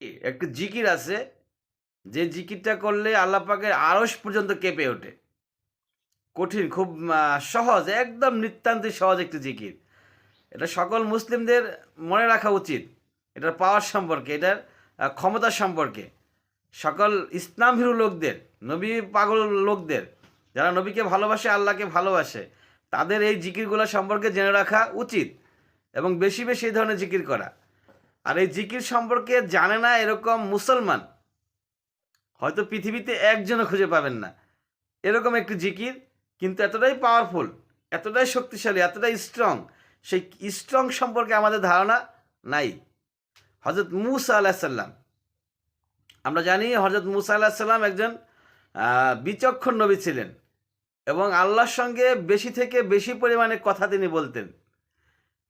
একটু জিকির আছে। যে জিকিরটা করলে আল্লাহ পাকের আড়স পর্যন্ত কেঁপে ওঠে। কঠিন, খুব সহজ, একদম নিতান্তই সহজ একটি জিকির। এটা সকল মুসলিমদের মনে রাখা উচিত। এটার পাওয়ার সম্পর্কে, এটার ক্ষমতা সম্পর্কে। সকল ইসলাম হিরু লোকদের, নবী পাগল লোকদের, যারা নবীকে ভালোবাসে, আল্লাহকে ভালোবাসে, তাদের এই জিকিরগুলো সম্পর্কে জেনে রাখা উচিত। এবং বেশি বেশি এই ধরনের জিকির করা। আর এই জিকির সম্পর্কে জানে না এরকম মুসলমান। হয়তো পৃথিবীতে একজনও খুঁজে পাবেন না। এরকম একটি জিকির কিন্তু এতটাই পাওয়ারফুল এতটাই শক্তিশালী, এতটাই স্ট্রং সেই স্ট্রং সম্পর্কে আমাদের ধারণা নাই। হজরত মুসা আলাহিসাল্লাম আমরা জানি হজরত মুসা আলাহিসাল্লাম একজন বিচক্ষণ নবী ছিলেন এবং আল্লাহর সঙ্গে বেশি থেকে বেশি পরিমাণে কথা তিনি বলতেন।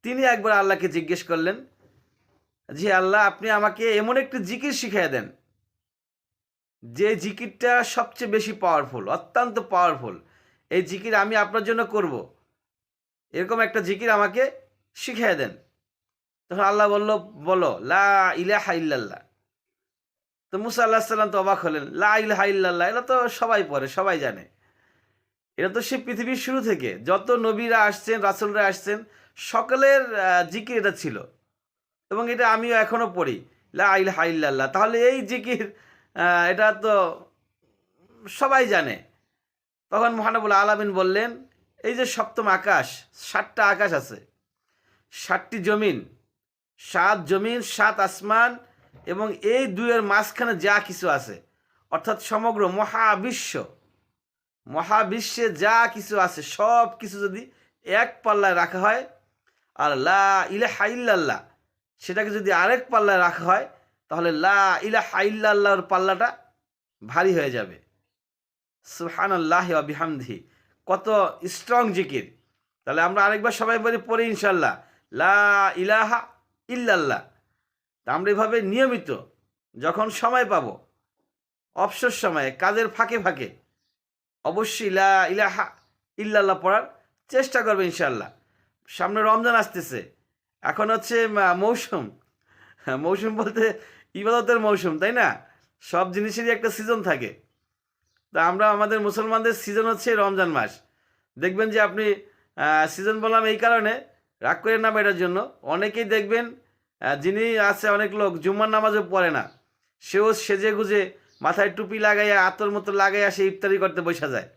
তিনি একবার আল্লাহকে জিজ্ঞেস করলেন জি আল্লাহ, আপনি আমাকে এমন একটি জিকির শিখিয়ে দেন, যে জিকিরটা সবচেয়ে বেশি পাওয়ারফুল অত্যন্ত পাওয়ারফুল এই জিকির আমি আপনার জন্য করব। এরকম একটা জিকির আমাকে শিখিয়ে দেন। তখন আল্লাহ বলল, বলো, লা ইলাহা ইল্লাল্লাহ। তো মুসা আল্লাহ সাল্লাম তো অবাক হলেন, লা ইলাহা ইল্লাল্লাহ এটা তো সবাই পড়ে, সবাই জানে। এটা তো সে পৃথিবীর শুরু থেকে, যত নবীরা আসছেন, রাসুলরা আসছেন, সকলের জিকির এটা ছিল। এবং এটা আমিও এখনও পড়ি। লা ইলাহা ইল্লাল্লাহ। তাহলে এই জিকির এটা তো সবাই জানে। তখন মহানবুল আলামিন বললেন, এই যে সপ্তম আকাশ, সাতটা আকাশ আছে। সাতটি জমিন, সাত জমিন, সাত আসমান, এবং এই দুইয়ের মাঝখানে যা কিছু আছে, অর্থাৎ সমগ্র মহাবিশ্ব, মহাবিশ্বে যা কিছু আছে সব কিছু যদি এক পাল্লায় রাখা হয়, আর লা ইলাহা ইল্লাল্লাহ সেটাকে যদি আরেক পাল্লায় রাখা হয়, তাহলে লা ইলাহা ইল্লাল্লাহর পাল্লাটা ভারী হয়ে যাবে। সুহান আল্লাহ বিহামদি কত স্ট্রং জিকির। তাহলে আমরা আরেকবার সবাই বলি, পড়ি ইনশাল্লাহ লা ইলাহা ইল্লাল্লাহ। তা আমরা এভাবে নিয়মিত যখন সময় পাব, অবসর সময়ে, কাজের ফাঁকে ফাঁকে, অবশ্যই লা ইলাহা ইল্লাল্লাহ পড়ার চেষ্টা করবে ইনশাল্লাহ সামনে রমজান আসতেছে। এখন হচ্ছে মৌসুম। মৌসুম বলতে ইবাদতের মৌসুম, তাই না? সব জিনিসেরই একটা সিজন থাকে। তা আমরা, আমাদের মুসলমানদের সিজন হচ্ছে রমজান মাস। দেখবেন যে আপনি সিজন বললাম এই কারণে, রাগ করে না এটার জন্য। অনেকেই দেখবেন যিনি আছে অনেক লোক, জুম্মার নামাজও পড়ে না। সেও সেজে গুজে মাথায় টুপি লাগাইয়া, আতর মতো লাগাইয়া সে ইফতারি করতে বসা যায়।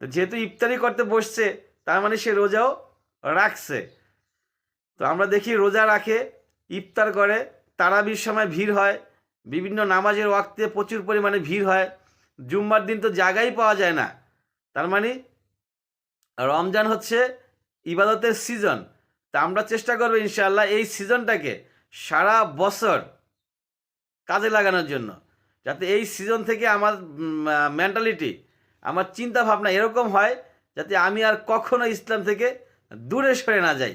তো যেহেতু ইফতারি করতে বসছে, তার মানে সে রোজাও রাখছে। তো আমরা দেখি রোজা রাখে, ইফতার করে, তারাবির সময় ভিড় হয়, বিভিন্ন নামাজের ওয়াক্তে প্রচুর পরিমাণে ভিড় হয়, জুম্মার দিন তো জায়গাই পাওয়া যায় না। তার মানে রমজান হচ্ছে ইবাদতের সিজন। তা আমরা চেষ্টা করব ইনশাআল্লাহ এই সিজনটাকে সারা বছর কাজে লাগানোর জন্য, যাতে এই সিজন থেকে আমার মেন্টালিটি আমার চিন্তা ভাবনা এরকম হয় যাতে আমি আর কখনো ইসলাম থেকে দূরে সরে না যাই।